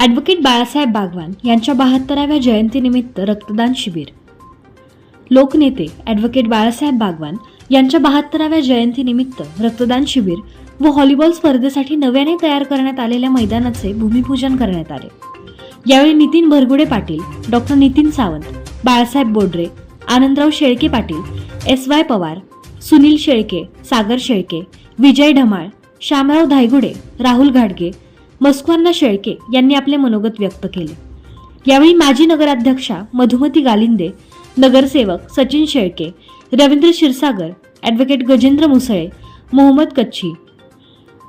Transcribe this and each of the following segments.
Advocate Balasaheb Bagwan यांच्या बहात्तराव्या जयंतीनिमित्त रक्तदान शिबिर. लोकनेते ॲडव्होकेट बाळासाहेब बागवान यांच्या बहात्तराव्या जयंतीनिमित्त रक्तदान शिबिर व व्हॉलीबॉल स्पर्धेसाठी नव्याने तयार करण्यात आलेल्या मैदानाचे भूमिपूजन करण्यात आले. यावेळी Nitin Bhargude Patil doctor Nitin Sawant Balasaheb Bodre Anandrao Shelke Patil S Y Pawar Sunil Shelke Sagar Shelke Vijay Dhamal Shyamrao Dhaygude Rahul घाडगे मस्कवांना शेळके यांनी आपले मनोगत व्यक्त केले. यावेळी माजी नगराध्यक्षा मधुमती गालिंदे नगरसेवक Sachin Shelke Ravindra Kshirsagar advocate Gajendra Musale Mohammad Kachchhi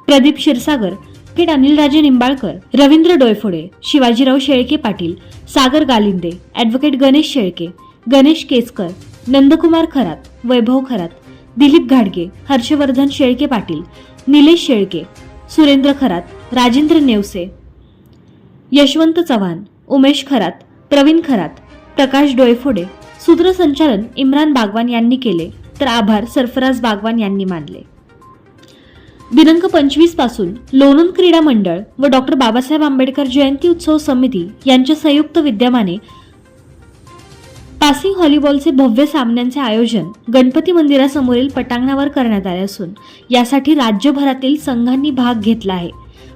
Pradeep Kshirsagar advocate Anilraje Nimbalkar Ravindra Doyphode Shivajirao Shelke Patil Sagar Galinde advocate Ganesh Shelke Ganesh Keskar Nandkumar Kharat Vaibhav Kharat Dilip घाडगे हर्षवर्धन शेळके पाटील निलेश शेळके सुरेंद्र खरात राजेंद्र नेवसे यशवंत चव्हाण उमेश खरात प्रवीण खरात प्रकाश डोयफोडे सूत्रसंचालन इम्रान बागवान यांनी केले तर आभार सरफराज बागवान यांनी मानले. दिनांक पंचवीसपासून लोणंद क्रीडा मंडळ व डॉक्टर बाबासाहेब आंबेडकर जयंती उत्सव समिती यांच्या संयुक्त विद्यमाने पासिंग व्हॉलीबॉलचे भव्य सामन्यांचे आयोजन गणपती मंदिरासमोरील पटांगणावर करण्यात आले असून यासाठी राज्यभरातील संघांनी भाग घेतला आहे.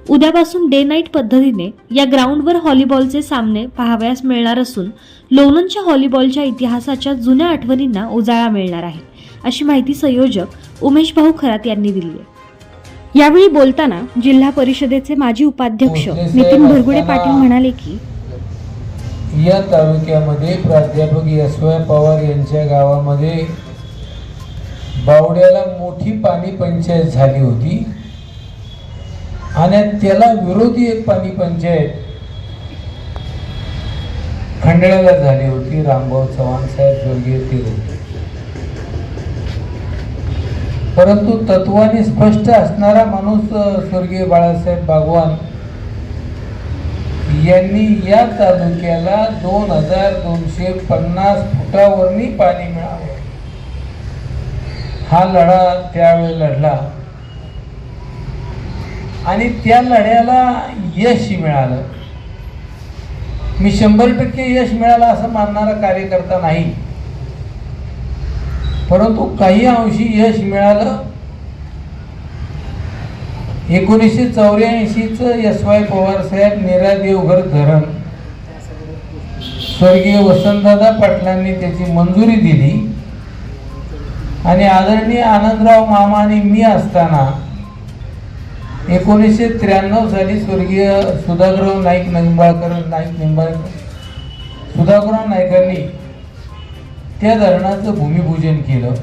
उद्यापासून डे नाईट पद्धतीने या ग्राउंडवर व्हॉलीबॉलचे सामने पाहावयास मिळणार असून लोणंदच्या व्हॉलीबॉलच्या इतिहासाच्या जुन्या आठवणींना उजाळा मिळणार आहे अशी माहिती संयोजक उमेश भाऊ खरात यांनी दिली आहे. यावेळी बोलताना जिल्हा परिषदेचे माजी उपाध्यक्ष नितीन भुरगुडे पाटील म्हणाले की या तालुक्यामध्ये प्राध्यापक एस वाय पवार यांच्या गावामध्ये बावड्याला मोठी पाणी पंचायत झाली होती. आणि त्याला विरोधी एक पाणी पंचायत खंडाळ्याला झाली होती. रामभाऊ चव्हाण साहेब स्वर्गीय ते होते. परंतु तत्वाने स्पष्ट असणारा माणूस स्वर्गीय बाळासाहेब बागवान यांनी या तालुक्याला दोन हजार दोनशे पन्नास फुटावरनी पाणी मिळावं. हा लढा त्यावेळी लढला. आणि त्या लढ्याला यश मिळालं. मी शंभर टक्के यश मिळालं असं मानणारा कार्यकर्ता नाही. परंतु काही अंशी यश मिळालं. एकोणीसशे चौऱ्याऐंशीचं एस वाय पवार साहेब नेरा देवघर धरण. स्वर्गीय वसंतदादा पाटलांनी त्याची मंजुरी दिली. आणि आदरणीय आनंदराव मामा आणि मी असताना एकोणीसशे त्र्याण्णव साली स्वर्गीय सुधाकरराव नाईक निंबाळकर नाईक निंबाळकर सुधाकरराव नाईकांनी त्या धरणाचं भूमिपूजन केलं.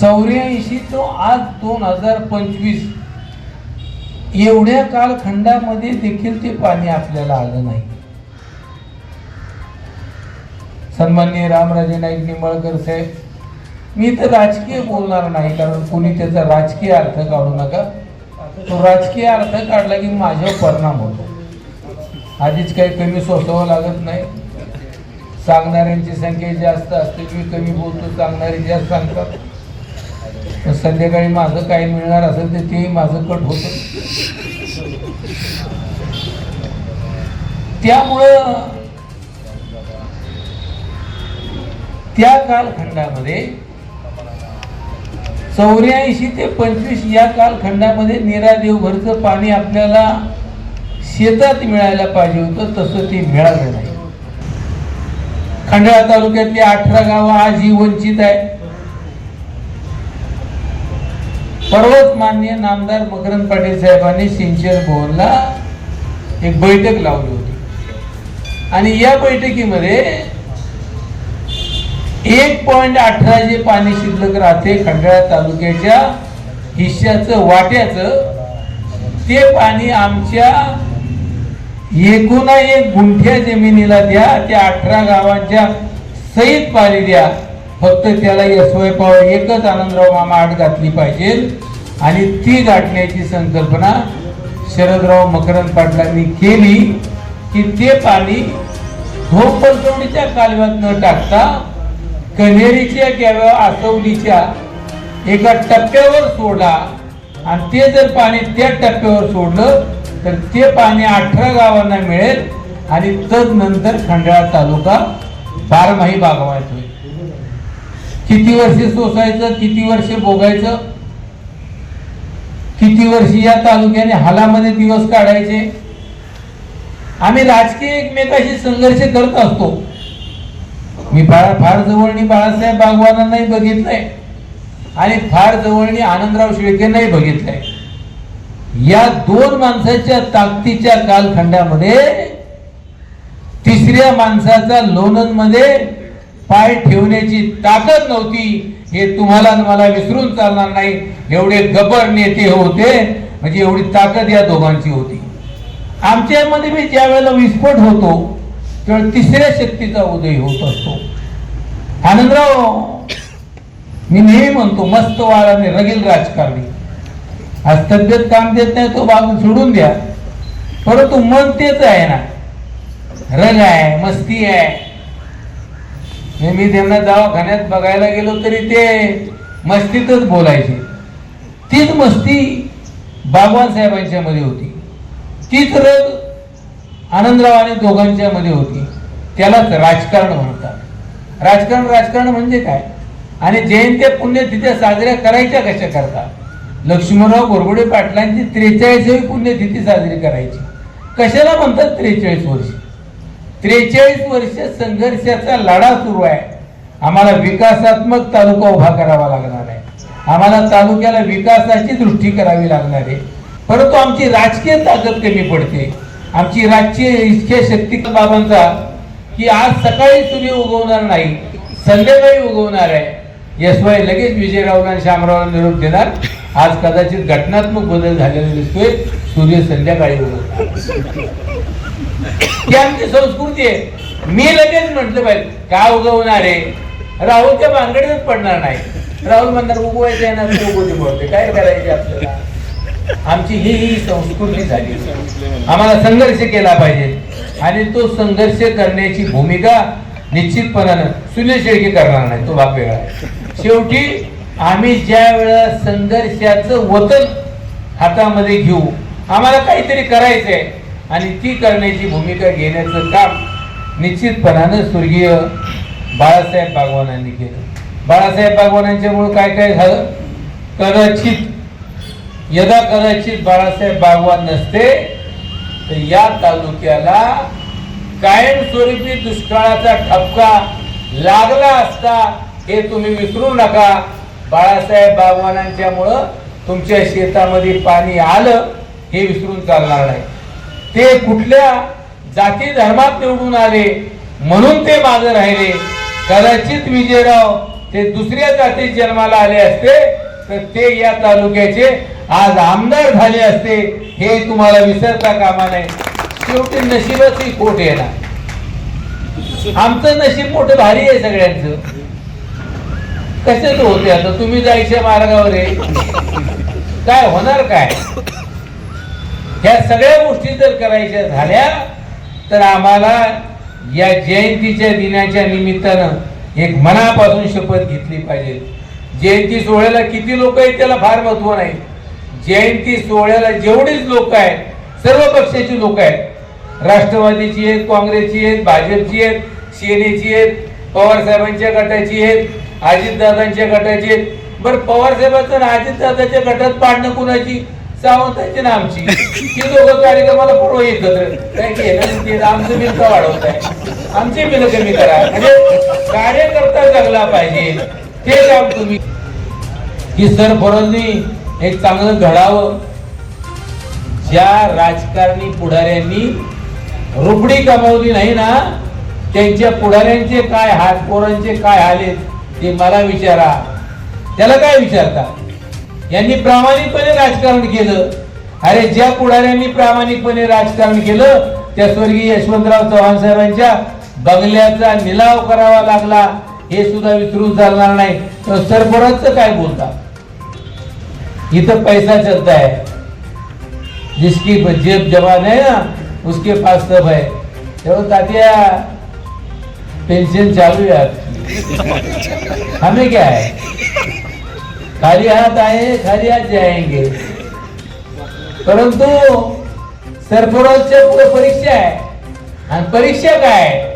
चौऱ्याऐंशी तो आज दोन हजार पंचवीस. एवढ्या कालखंडामध्ये देखील ते पाणी आपल्याला आलं नाही. सन्माननीय रामराजे नाईक निंबाळकर साहेब मी तर राजकीय बोलणार नाही कारण कोणी त्याचा राजकीय अर्थ काढू नका. तो राजकीय अर्थ काढला की माझ्यावर परिणाम होतो. आधीच काही कमी सोसावं लागत नाही. सांगणाऱ्यांची संख्या जास्त असते मी कमी बोलतो सांगणारे जास्त सांगतात. तर संध्याकाळी माझं काही मिळणार असेल तर तेही माझं कट होतं. त्यामुळं त्या कालखंडामध्ये चौऱ्याऐंशी ते पंचवीस या कालखंडामध्ये नीरा देवघरचं पाणी आपल्याला शेतात मिळायला पाहिजे होतं तसं ते मिळालं नाही. खंडाळा तालुक्यातली अठरा गावं आज ही वंचित आहे परवाच मान्य नामदार मकरंद पाटील साहेबांनी सिंचर भवनला एक बैठक लावली होती. आणि या बैठकीमध्ये एक पॉईंट अठरा जे पाणी शिल्लक राहते खंडाळा तालुक्याच्या हिश्श्याचं वाट्याचं ते पाणी आमच्या एकूणा एक गुंठ्या जमिनीला द्या त्या अठरा गावांच्या सहित पाणी द्या. फक्त त्याला यशवय पावर एकच आनंदराव मामा आठ घातली पाहिजे. आणि ती गाठण्याची संकल्पना शरदराव मकरंद पाटलांनी केली की ते पाणी धोपलचवडीच्या कालव्यात न टाकता कन्हेरीच्या किंवा आसवलीच्या एका टप्प्यावर सोडला आणि ते जर पाणी त्या टप्प्यावर सोडलं तर ते पाणी अठरा गावांना मिळेल. आणि तदनंतर खंडाळा तालुका बारमाही बागायत होईल. किती वर्षे सोसायचं किती वर्षे भोगायचं? किती वर्षी या तालुक्याने हालामध्ये दिवस काढायचे? आम्ही राजकीय एकमेकाशी संघर्ष करत असतो. मी फार फार जवळनी बाळासाहेब बागवानांनाही बघितलंय. आणि फार जवळनी आनंदराव शेळकेंनाही बघितलंय. या दोन माणसाच्या ताकदीच्या कालखंडामध्ये तिसऱ्या माणसाचा लोणंदमध्ये पाय ठेवण्याची ताकद नव्हती हे तुम्हाला मला विसरून चालणार नाही. एवढे गबर नेते होते म्हणजे एवढी ताकद या दोघांची होती. आमच्यामध्ये मी ज्या वेळेला विस्फोट होतो त्यावेळेला तिसऱ्या शक्तीचा उदय होत असतो. आनंदराव मी नेहमी म्हणतो मस्त वाळाने रगील राजकारणी. आज तब्येत काम देत नाही तो बाजू सोडून द्या. परंतु मन तेच आहे ना. रग आहे मस्ती आहे. हे मी त्यांना दवाखान्यात बघायला गेलो तरी ते मस्तीतच बोलायचे. तीच मस्ती बागवान साहेबांच्या मध्ये होती. तीच रग आनंदराव आणि दोघांच्या मध्ये होती. त्यालाच राजकारण म्हणतात. राजकारण राजकारण म्हणजे काय? आणि जयंत्या पुण्यतिथ्या साजऱ्या करायच्या कशा करता लक्ष्मणराव गोरगुडे पाटलांची त्रेचाळीसावी पुण्यतिथी साजरी करायची. कशाला म्हणतात त्रेचाळीस वर्ष? त्रेचाळीस वर्ष संघर्षाचा लढा सुरू आहे. आम्हाला विकासात्मक तालुका उभा करावा लागणार आहे. आम्हाला तालुक्याला विकासाची दृष्टी करावी लागणार आहे. परंतु आमची राजकीय ताकद कमी पडते. आमची राजकीय इच्छा शक्ती बाबांचा की आज सकाळी सूर्य उगवणार नाही संध्याकाळी उगवणार आहे. यशवाई लगेच विजयरावला आणि श्यामरावला निरोप देणार. आज कदाचित घटनात्मक बदल झालेला दिसतोय. सूर्य संध्याकाळी उगवणार. ही आमची संस्कृती आहे. मी लगेच म्हटलं पाहिजे का उगवणार आहे. राहुल त्या बांगडीतच पडणार नाही. राहुल म्हणणार उगवायचं आहे ना उगवते बोलते काय करायचे आपल्याला? आमची ही ही संस्कृती झाली. आम्हाला संघर्ष केला पाहिजे. आणि तो संघर्ष करण्याची भूमिका निश्चितपणानं सुनील शेळके करणार नाही. तो बाप वेगळा शेवटी आम्ही ज्या वेळेला संघर्षाचं वतन हातामध्ये घेऊ आम्हाला काहीतरी करायचंय. आणि ती करण्याची भूमिका घेण्याचं काम निश्चितपणानं स्वर्गीय बाळासाहेब बागवानांनी केलं. बाळासाहेब बागवानांच्यामुळं काय काय झालं? कदाचित यदा कदाचित बाळासाहेब बागवान नसते तर या तालुक्याला कायमस्वरूपी दुष्काळाचा ठपका लागला असता हे तुम्ही विसरू नका. बाळासाहेब बागवानांच्यामुळं तुमच्या शेतामध्ये पाणी आलं हे विसरून चालणार नाही. ते कुठल्या जाती धर्मात निवडून आले म्हणून ते मागे राहिले. कदाचित विजयराव ते दुसऱ्या जातीत जन्माला आले असते तर ते या तालुक्याचे आज आमदार झाले असते हे तुम्हाला विसरता कामा नाही शेवटी नशीबच ही खोट येणार आमचं नशीब मोठं भारी आहे सगळ्यांचं. कशाच होते आता? तुम्ही जायच्या मार्गावर आहे. काय होणार काय? ह्या सगळ्या गोष्टी जर करायच्या झाल्या तर आम्हाला या जयंतीच्या दिनाच्या निमित्तानं एक मनापासून शपथ घेतली पाहिजे. जयंती सोहळ्याला किती लोक आहेत त्याला फार महत्त्व नाही. जयंती सोहळ्याला जेवढीच लोक आहेत सर्व पक्षाची लोक आहेत. राष्ट्रवादीची आहेत काँग्रेसची आहेत भाजपची आहेत सेनेची आहेत पवारसाहेबांच्या गटाची आहेत अजितदादांच्या गटाची आहेत. बरं पवारसाहेबांचं आणि अजितदादाच्या गटात पाडणं कुणाची? सावंताची ना आमची? ही दोघं कार्यक्रमाला पूर्व एकत्र. आमचं बिल का वाढवत आहे? आमची बिल कमी करा. म्हणजे कार्यकर्ता जगला पाहिजे. ते काम तुम्ही की सर फरोजनी एक चांगलं घडावं. ज्या राजकारणी पुढाऱ्यांनी रुपडी कमावली नाही ना त्यांच्या पुढाऱ्यांचे काय हात पोरांचे काय आले ते मला विचारा. त्याला काय विचारता? यांनी प्रामाणिकपणे राजकारण केलं. अरे ज्या पुढाऱ्यांनी प्रामाणिकपणे राजकारण केलं त्या स्वर्गीय यशवंतराव चव्हाण साहेबांच्या बंगल्याचा निलाव करावा लागला. हे सुद्धा विसरून चालणार नाही. तर काय बोलता? इथं पैसा चलता है जिसकी जेब जवान है ना उसके पास सब है. तेव्हा तात्या पेंशन चालू है आपकी हमें क्या है? खाली हात आहे खाली हात जायंगे. परंतु सरफराजच्या पुढे परीक्षा आहे. आणि परीक्षा काय?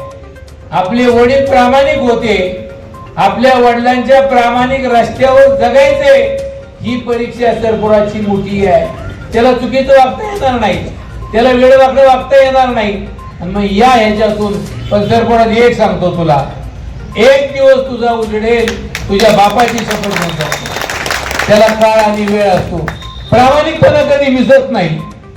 आपले वडील प्रामाणिक होते. आपल्या वडिलांच्या प्रामाणिक रस्त्यावर जगायचे. ही परीक्षा सरफराजची मोठी आहे. त्याला चुकीचं वागता येणार नाही. त्याला वेळ वाकडं वागता येणार नाही. आणि मग या ह्याच्यातून पण सरफराज एक सांगतो तुला. एक दिवस तुझा उजडेल तुझ्या बापाची शपथ घेऊन जातो. त्याला काळ आणि वेळ असतो. प्रामाणिकपणा कधी मिसत नाही.